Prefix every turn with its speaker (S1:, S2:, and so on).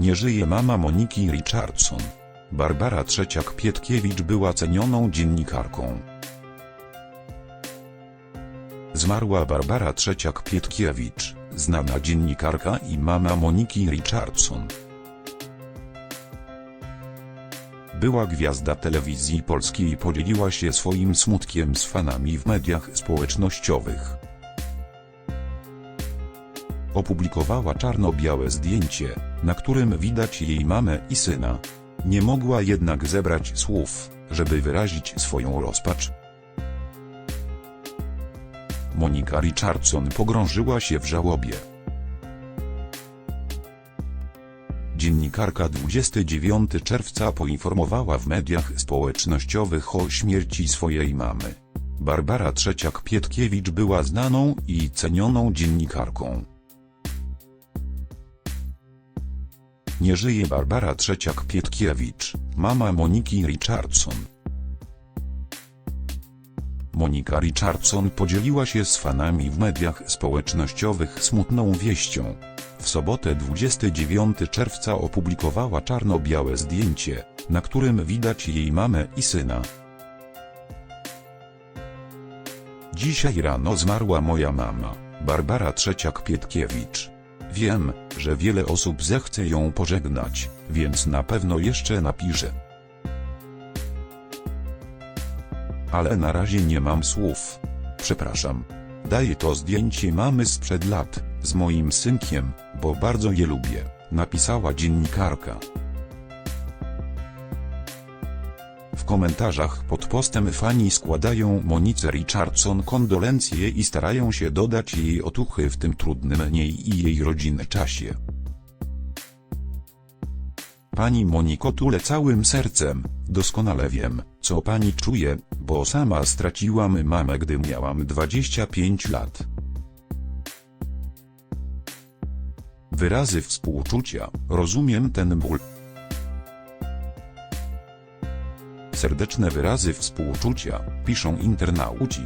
S1: Nie żyje mama Moniki Richardson. Barbara Trzeciak-Pietkiewicz była cenioną dziennikarką. Zmarła Barbara Trzeciak-Pietkiewicz, znana dziennikarka i mama Moniki Richardson. Była gwiazda telewizji polskiej i podzieliła się swoim smutkiem z fanami w mediach społecznościowych. Opublikowała czarno-białe zdjęcie, na którym widać jej mamę i syna. Nie mogła jednak zebrać słów, żeby wyrazić swoją rozpacz. Monika Richardson pogrążyła się w żałobie. Dziennikarka 29 czerwca poinformowała w mediach społecznościowych o śmierci swojej mamy. Barbara Trzeciak-Pietkiewicz była znaną i cenioną dziennikarką. Nie żyje Barbara Trzeciak-Pietkiewicz, mama Moniki Richardson. Monika Richardson podzieliła się z fanami w mediach społecznościowych smutną wieścią. W sobotę 29 czerwca opublikowała czarno-białe zdjęcie, na którym widać jej mamę i syna. Dzisiaj rano zmarła moja mama, Barbara Trzeciak-Pietkiewicz. Wiem, że wiele osób zechce ją pożegnać, więc na pewno jeszcze napiszę. Ale na razie nie mam słów. Przepraszam. Daję to zdjęcie mamy sprzed lat, z moim synkiem, bo bardzo je lubię, napisała dziennikarka. Komentarzach pod postem fani składają Monice Richardson kondolencje i starają się dodać jej otuchy w tym trudnym niej i jej rodziny czasie. Pani Moniko tule całym sercem, doskonale wiem, co pani czuje, bo sama straciłam mamę gdy miałam 25 lat. Wyrazy współczucia, rozumiem ten ból. Serdeczne wyrazy współczucia, piszą internauci.